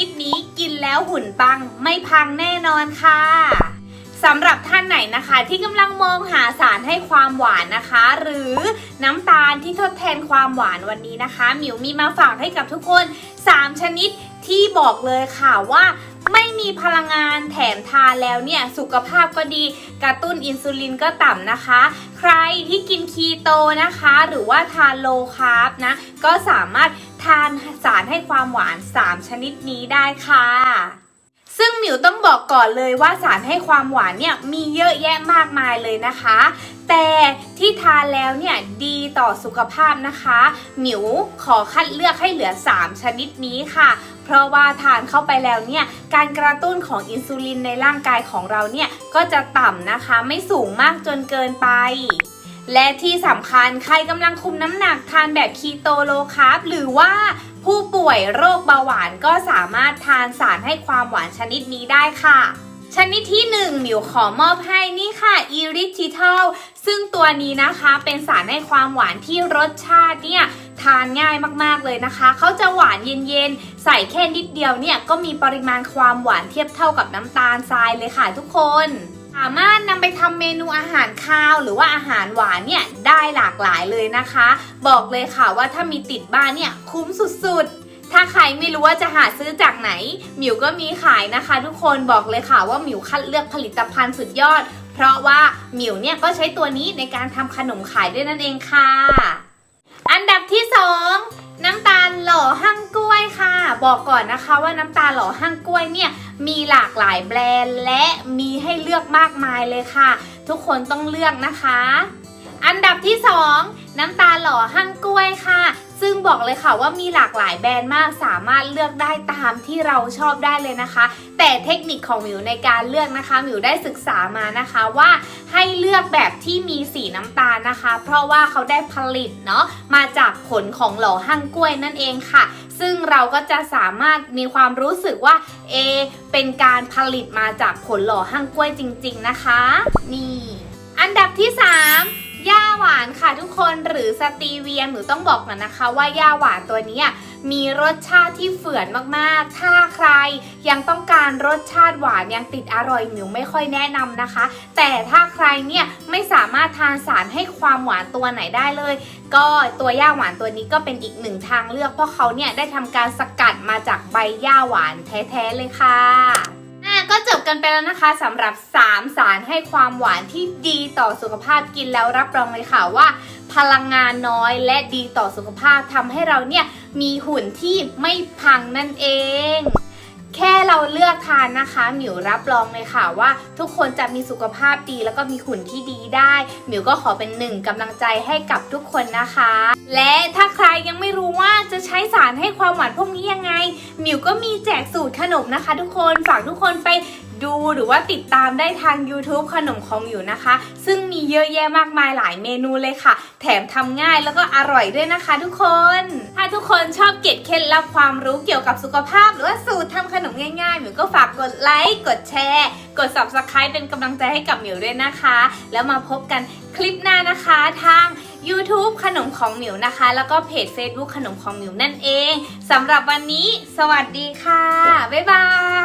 นิดนี้กินแล้วหุ่นปังไม่พังแน่นอนค่ะสำหรับท่านไหนนะคะที่กำลังมองหาสารให้ความหวานนะคะ หรือน้ำตาลที่ทดแทนความหวานวันนี้นะคะ หมิวมีมาฝากให้กับทุกคน 3 ชนิดที่บอกเลยค่ะว่าไม่มีพลังงานแถมทานแล้วเนี่ย สุขภาพก็ดีกระตุ้นอินซูลินก็ต่ำนะคะ ใครที่กินคีโตนะคะ หรือว่าทานโลคาร์บนะ ก็สามารถ ทานสารให้ความหวาน 3 ชนิดนี้ได้ค่ะ ซึ่งหมิวต้องบอกก่อนเลยว่าสารให้ความหวานเนี่ยมีเยอะแยะมากมายเลยนะคะ แต่ที่ทานแล้วเนี่ยดีต่อสุขภาพนะคะ หมิวขอคัดเลือกให้เหลือ 3 ชนิดนี้ค่ะ เพราะว่าทานเข้าไปแล้วเนี่ยการกระตุ้นของอินซูลินในร่างกายของเราเนี่ยก็จะต่ำนะคะ ไม่สูงมากจนเกินไป และที่สำคัญใครกำลังคุมน้ำหนักทานแบบคีโตโลคาร์บหรือว่าผู้ป่วยโรคเบาหวานก็สามารถทานสารให้ความหวานชนิดนี้ได้ค่ะ ชนิดที่ 1 หมิวขอมอบให้นี่ค่ะ e r i t i t a l ซึ่งตัวนี้นะคะเป็นสารให้ความหวานที่รสชาติเนี่ยทานง่ายมากๆเลยนะคะ เขาจะหวานเย็นๆ ใส่แค่นิดเดียวเนี่ยก็มีปริมาณความหวานเทียบเท่ากับน้ำตาลทรายเลยค่ะทุกคน สามารถนำไปทำเมนูอาหารคาวหรือว่าอาหารหวานเนี่ยได้หลากหลายเลยนะคะ บอกเลยค่ะว่าถ้ามีติดบ้านเนี่ยคุ้มสุดๆ ถ้าใครไม่รู้ว่าจะหาซื้อจากไหน หมิวก็มีขายนะคะ ทุกคนบอกเลยค่ะว่าหมิวคัดเลือกผลิตภัณฑ์สุดยอด เพราะว่าหมิวเนี่ยก็ใช้ตัวนี้ในการทำขนมขายด้วยนั่นเองค่ะ อันดับที่2 บอกก่อนนะคะว่าน้ำตาลหล่อหั่งกล้วยเนี่ยมีหลากหลายแบรนด์และมีให้เลือกมากมายเลยค่ะ ทุกคนต้องเลือกนะคะ อันดับที่ 2 น้ำตาลหล่อหั่งกล้วยค่ะ ซึ่งบอกเลยค่ะว่ามีหลากหลายแบรนด์มากสามารถเลือกได้ตามที่เราชอบได้เลยนะคะ แต่เทคนิคของหมิวในการเลือกนะคะหมิวได้ศึกษามานะคะว่าให้เลือกแบบที่มีสีน้ำตาลนะคะ เพราะว่าเขาได้ผลิตเนาะมาจากผลของหล่อหั่งกล้วยนั่นเองค่ะ ซึ่งเราก็จะสามารถมีความรู้สึกว่าเอเป็นการผลิตมาจากผลหล่อหั่งกล้วยจริง ๆ นะคะ นี่ อันดับที่ 3 ย่าหวานค่ะทุกคนหรือสตีเวียหนูต้องบอกก่อนนะคะว่าย่าหวานตัวนี้มีรสชาติที่เฝื่อนมากๆ ถ้าใครยังต้องการรสชาติหวานยังติดอร่อยหมิวไม่ค่อยแนะนำนะคะ แต่ถ้าใครเนี่ยไม่สามารถทานสารให้ความหวานตัวไหนได้เลย ก็ตัวย่าหวานตัวนี้ก็เป็นอีกหนึ่งทางเลือกเพราะเขาเนี่ยได้ทำการสกัดมาจากใบย่าหวานแท้ๆเลยค่ะ กันไปแล้วนะคะสำหรับ 3 สารให้ความหวานที่ดีต่อสุขภาพกินแล้วรับรองเลยค่ะว่า พลังงานน้อยและดีต่อสุขภาพทำให้เราเนี่ยมีหุ่นที่ไม่พังนั่นเอง แค่เราเลือกทานนะคะหมิวรับรองเลยค่ะว่า ทุกคนจะมีสุขภาพดีแล้วก็มีหุ่นที่ดีได้หมิวก็ขอเป็นหนึ่งกำลังใจให้กับทุกคนนะคะ และถ้าใครยังไม่รู้ว่าจะใช้สารให้ความหวานพวกนี้ยังไงหมิวก็มีแจกสูตรขนมนะคะ ทุกคนฝากทุกคนไปดูหรือว่าติดตามได้ทาง YouTube ขนมของหมิวนะคะ ซึ่งมีเยอะแยะมากมายหลายเมนูเลยค่ะ แถมทำง่ายแล้วก็อร่อยด้วยนะคะทุกคน ถ้าทุกคนชอบเก็บเคล็ดลับความรู้เกี่ยวกับสุขภาพ หรือว่าสูตรทำขนมง่ายๆหมิวก็ฝากกดไลค์ กดแชร์ กด subscribe เป็นกำลังใจให้กับหมิวด้วยนะคะ แล้วมาพบกันคลิปหน้านะคะทาง YouTube ขนมของหมิวนะคะ แล้วก็เพจ Facebook ขนมของหมิวนั่นเองสำหรับวันนี้ สวัสดีค่ะ บ๊ายบาย